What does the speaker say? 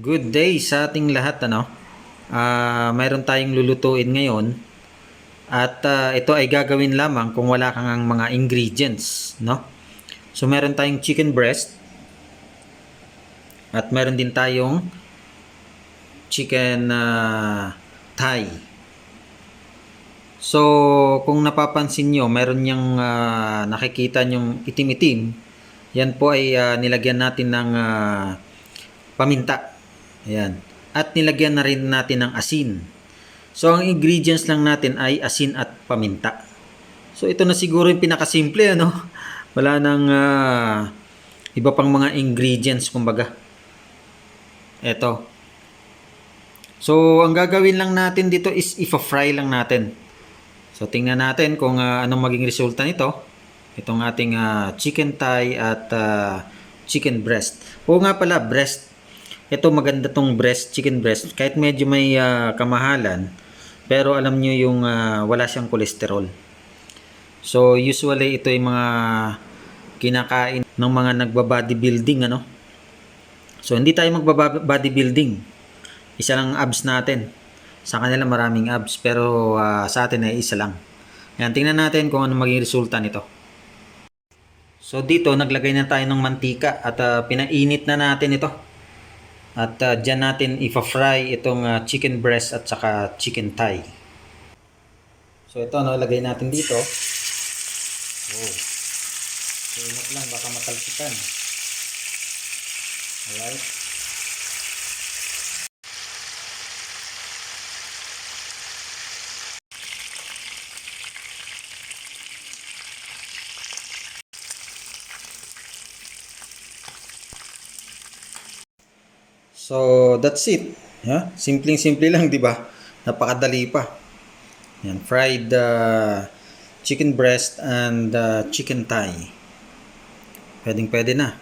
Good day sa ating lahat ano. Ah, mayroon tayong lulutuin ngayon. At ah, ito ay gagawin lamang kung wala kang ang mga ingredients, no? So meron tayong chicken breast. At meron din tayong chicken ah, thigh. So, kung napapansin nyo, meron niyang ah, nakikita nyong itim-itim. Yan po ay ah, nilagyan natin ng ah, paminta. Ayan. At nilagyan na rin natin ng asin. So, ang ingredients lang natin ay asin at paminta. So, ito na siguro yung pinakasimple, ano? Wala nang ah, iba pang mga ingredients, kumbaga. Ito. So, ang gagawin lang natin dito is ipa-fry lang natin. So, tingnan natin kung ah, anong maging resulta nito. Itong ating ah, chicken thigh at ah, chicken breast. Oo nga pala, breast. Ito maganda tong breast, chicken breast. Kahit medyo may ah, kamahalan, pero alam nyo yung ah, wala siyang kolesterol. So, usually ito yung mga kinakain ng mga nagba-bodybuilding, ano? So, hindi tayo magba-bodybuilding. Isa lang ang abs natin. Sa kanila maraming abs, pero ah, sa atin ay isa lang. Yan, tingnan natin kung ano maging resulta nito. So, dito, naglagay na tayo ng mantika at ah, pinainit na natin ito. At uh, dyan natin ipa-fry itong ah, chicken breast at saka chicken thigh. So ito, no, lagay natin dito. Oh. Ingat lang, baka matalsikan. Alright. So, that's it. Yeah? Simpleng-simple lang, di ba? Napakadali pa. Yan, fried uh, chicken breast and uh, chicken thigh. Pwedeng pwede na.